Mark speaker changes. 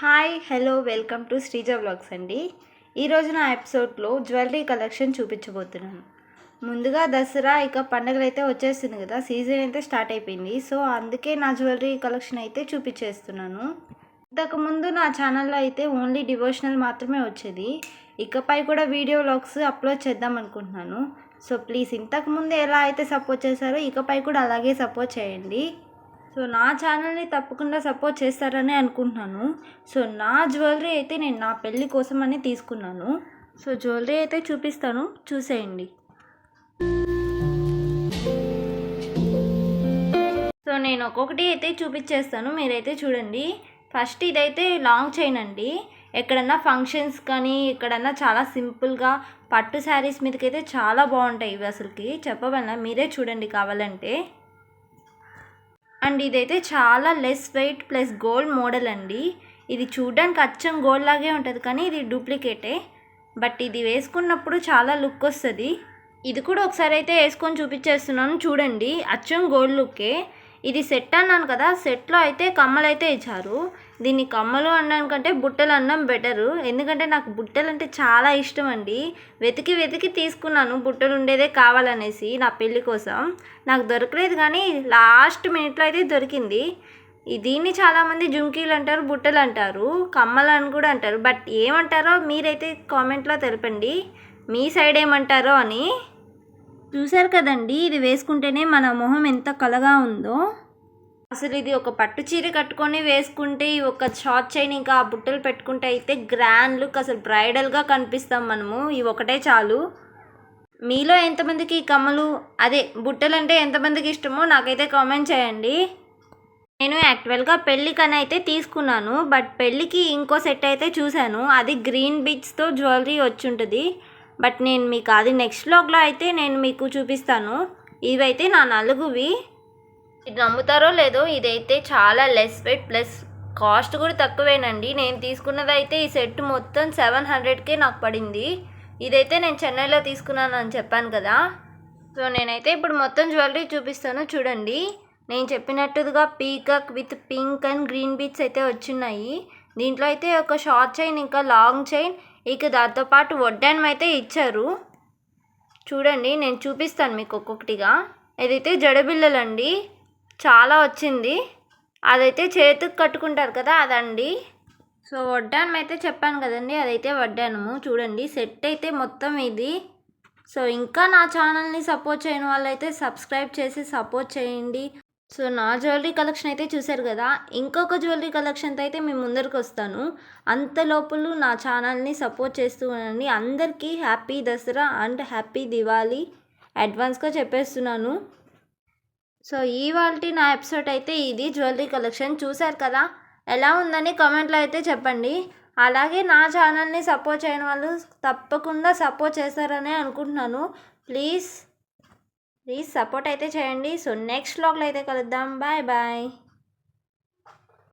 Speaker 1: Hi hello welcome to Sreeja vlogs అండి. ఈరోజు నా ఎపిసోడ్లో జ్యువెలరీ కలెక్షన్ చూపించబోతున్నాను ముందుగా దసరా ఇక పండగలు అయితే వచ్చేస్తుంది కదా సీజన్ అయితే స్టార్ట్ అయిపోయింది. సో అందుకే నా జ్యువెలరీ కలెక్షన్ అయితే చూపించేస్తున్నాను. ఇంతకుముందు నా ఛానల్లో అయితే ఓన్లీ డివోషనల్ మాత్రమే వచ్చేది. ఇకపై కూడా వీడియో వ్లాగ్స్ అప్లోడ్ చేద్దాం అనుకుంటున్నాను. సో ప్లీజ్ ఇంతకుముందు ఎలా అయితే సపోర్ట్ చేశారో ఇకపై కూడా అలాగే సపోర్ట్ చేయండి. సో నా ఛానల్ని తప్పకుండా సపోర్ట్ చేస్తారని అనుకుంటున్నాను. సో నా జ్యువెలరీ అయితే నేను నా పెళ్ళి కోసం అని తీసుకున్నాను. సో జ్యువెలరీ అయితే చూపిస్తాను. చూసేయండి. సో నేను ఒక్కొక్కటి అయితే చూపించేస్తాను. మీరైతే చూడండి. ఫస్ట్ ఇదైతే లాంగ్ చైన్ అండి. ఎక్కడన్నా ఫంక్షన్స్ కానీ ఎక్కడన్నా చాలా సింపుల్గా పట్టు శారీస్ మీదకైతే చాలా బాగుంటాయి ఇవి అసలుకి. చెప్పవల్ల మీరే చూడండి కావాలంటే. అండ్ ఇదైతే చాలా less weight plus gold model అండి. ఇది చూడడానికి అచ్చం గోల్డ్ లాగే ఉంటుంది కానీ ఇది డూప్లికేటే బట్ ఇది వేసుకున్నప్పుడు చాలా లుక్ వస్తుంది. ఇది కూడా ఒకసారి అయితే వేసుకొని చూపించేస్తున్నాను. చూడండి అచ్చం గోల్డ్ లుక్కే ఇది సెట్ అన్నాను కదా సెట్లో అయితే కమ్మలు అయితే ఇచ్చారు. దీన్ని కమ్మలు అనడానికంటే బుట్టలు అన్నం బెటరు. ఎందుకంటే నాకు బుట్టలు అంటే చాలా ఇష్టం అండి వెతికి వెతికి తీసుకున్నాను. బుట్టలు ఉండేదే కావాలనేసి నా పెళ్ళి కోసం. నాకు దొరకలేదు కానీ లాస్ట్ మినిట్లో అయితే దొరికింది. దీన్ని చాలామంది జుంకీలు అంటారు బుట్టలు అంటారు కమ్మలు అని కూడా అంటారు. బట్ ఏమంటారో మీరైతే కామెంట్లో తెలపండి. మీ సైడ్ ఏమంటారో అని. చూశారు కదండి ఇది వేసుకుంటేనే మన మొహం ఎంత కలగా ఉందో. అసలు ఇది ఒక పట్టు చీర కట్టుకొని వేసుకుంటే ఈ ఒక షార్ట్ చైన్ ఇంకా ఆ బుట్టలు పెట్టుకుంటే అయితే గ్రాండ్ లుక్ అసలు బ్రైడల్గా కనిపిస్తాం మనము. ఇవి ఒకటే చాలు. మీలో ఎంతమందికి కమ్మలు? అదే బుట్టలు అంటే ఎంతమందికి ఇష్టమో నాకైతే కామెంట్ చేయండి. నేను యాక్చువల్గా పెళ్ళికని అయితే తీసుకున్నాను బట్ పెళ్ళికి ఇంకో సెట్ అయితే చూశాను. అది గ్రీన్ బీచ్తో జ్యువెలరీ వచ్చి ఉంటుంది బట్ నేను మీకు అది నెక్స్ట్ వ్లాగ్లో అయితే నేను మీకు చూపిస్తాను. ఇవైతే నా నలుగువి. ఇది నమ్ముతారో లేదో ఇదైతే చాలా లెస్ వెయిట్ ప్లస్ కాస్ట్ కూడా తక్కువేనండి. నేను తీసుకున్నది అయితే ఈ సెట్ మొత్తం సెవెన్ హండ్రెడ్కే నాకు పడింది. ఇదైతే నేను చెన్నైలో తీసుకున్నాను అని చెప్పాను కదా. సో నేనైతే ఇప్పుడు మొత్తం జ్యువెలరీ చూపిస్తాను. చూడండి. నేను చెప్పినట్టుగా peacock with pink and green beads అయితే వచ్చున్నాయి దీంట్లో అయితే ఒక షార్ట్ చైన్ ఇంకా లాంగ్ చైన్ ఇక దాంతోపాటు వడ్డానం అయితే ఇచ్చారు. చూడండి నేను చూపిస్తాను మీకు ఒక్కొక్కటిగా. ఇదైతే జడబిల్లలండి చాలా వచ్చింది. అదైతే చేతికి కట్టుకుంటారు కదా అదండి. సో వడ్డానం అయితే చెప్పాను కదండి అదైతే వడ్డానము. చూడండి సెట్ అయితే మొత్తం ఇది. సో ఇంకా నా ఛానల్ని సపోర్ట్ చేయని వాళ్ళైతే సబ్స్క్రైబ్ చేసి సపోర్ట్ చేయండి. సో నా జ్యువెలరీ కలెక్షన్ అయితే చూశారు కదా ఇంకొక జ్యువెలరీ కలెక్షన్తో అయితే మేము ముందరికి వస్తాను. అంత లోపల నా ఛానల్ని సపోర్ట్ చేస్తూ ఉండండి. అందరికీ happy Dasara and happy Diwali అడ్వాన్స్గా చెప్పేస్తున్నాను. సో ఇవాళ నా ఎపిసోడ్ అయితే ఇది జ్యువెలరీ కలెక్షన్. చూశారు కదా? ఎలా ఉందని కామెంట్లో అయితే చెప్పండి. అలాగే నా ఛానల్ని సపోర్ట్ చేయని వాళ్ళు తప్పకుండా సపోర్ట్ చేస్తారనే అనుకుంటున్నాను. ప్లీజ్ ప్లీజ్ సపోర్ట్ అయితే చేయండి. సో నెక్స్ట్ వ్లాగ్లో అయితే కలుద్దాం. Bye bye.